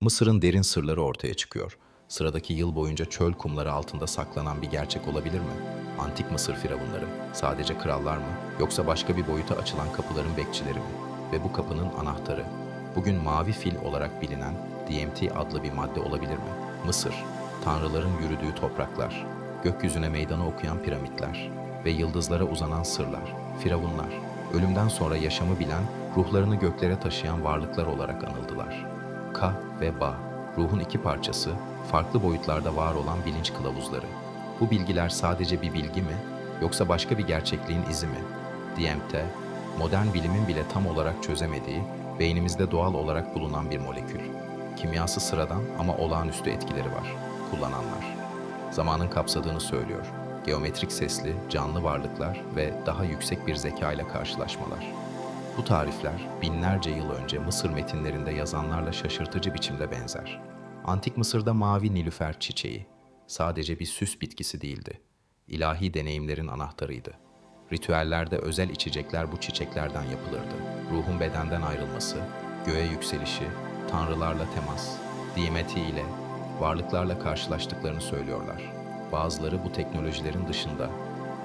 Mısır'ın derin sırları ortaya çıkıyor. Sıradaki yıl boyunca çöl kumları altında saklanan bir gerçek olabilir mi? Antik Mısır firavunları sadece krallar mı yoksa başka bir boyuta açılan kapıların bekçileri mi? Ve bu kapının anahtarı bugün mavi fil olarak bilinen DMT adlı bir madde olabilir mi? Mısır, tanrıların yürüdüğü topraklar, gökyüzüne meydanı okuyan piramitler ve yıldızlara uzanan sırlar, firavunlar, ölümden sonra yaşamı bilen, ruhlarını göklere taşıyan varlıklar olarak anıldılar. Ka ve Ba, ruhun iki parçası, farklı boyutlarda var olan bilinç kılavuzları. Bu bilgiler sadece bir bilgi mi, yoksa başka bir gerçekliğin izi mi? DMT, modern bilimin bile tam olarak çözemediği, beynimizde doğal olarak bulunan bir molekül. Kimyası sıradan ama olağanüstü etkileri var. Kullananlar. Zamanın kapsadığını söylüyor. Geometrik sesli, canlı varlıklar ve daha yüksek bir zeka ile karşılaşmalar. Bu tarifler binlerce yıl önce Mısır metinlerinde yazanlarla şaşırtıcı biçimde benzer. Antik Mısır'da mavi nilüfer çiçeği sadece bir süs bitkisi değildi. İlahi deneyimlerin anahtarıydı. Ritüellerde özel içecekler bu çiçeklerden yapılırdı. Ruhun bedenden ayrılması, göğe yükselişi, tanrılarla temas, diyemeti ile varlıklarla karşılaştıklarını söylüyorlar. Bazıları bu teknolojilerin dışında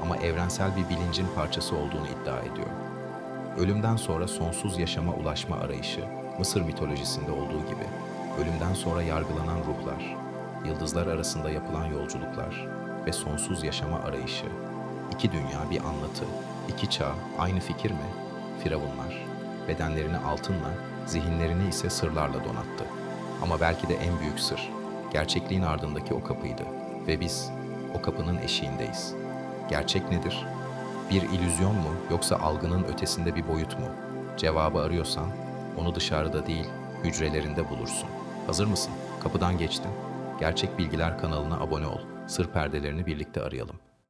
ama evrensel bir bilincin parçası olduğunu iddia ediyor. Ölümden sonra sonsuz yaşama ulaşma arayışı, Mısır mitolojisinde olduğu gibi, ölümden sonra yargılanan ruhlar, yıldızlar arasında yapılan yolculuklar ve sonsuz yaşama arayışı. İki dünya bir anlatı, iki çağ aynı fikir mi? Firavunlar, bedenlerini altınla, zihinlerini ise sırlarla donattı. Ama belki de en büyük sır, gerçekliğin ardındaki o kapıydı ve biz o kapının eşiğindeyiz. Gerçek nedir? Bir ilüzyon mu yoksa algının ötesinde bir boyut mu? Cevabı arıyorsan onu dışarıda değil, hücrelerinde bulursun. Hazır mısın? Kapıdan geçtin. Gerçek Bilgiler kanalına abone ol. Sır perdelerini birlikte arayalım.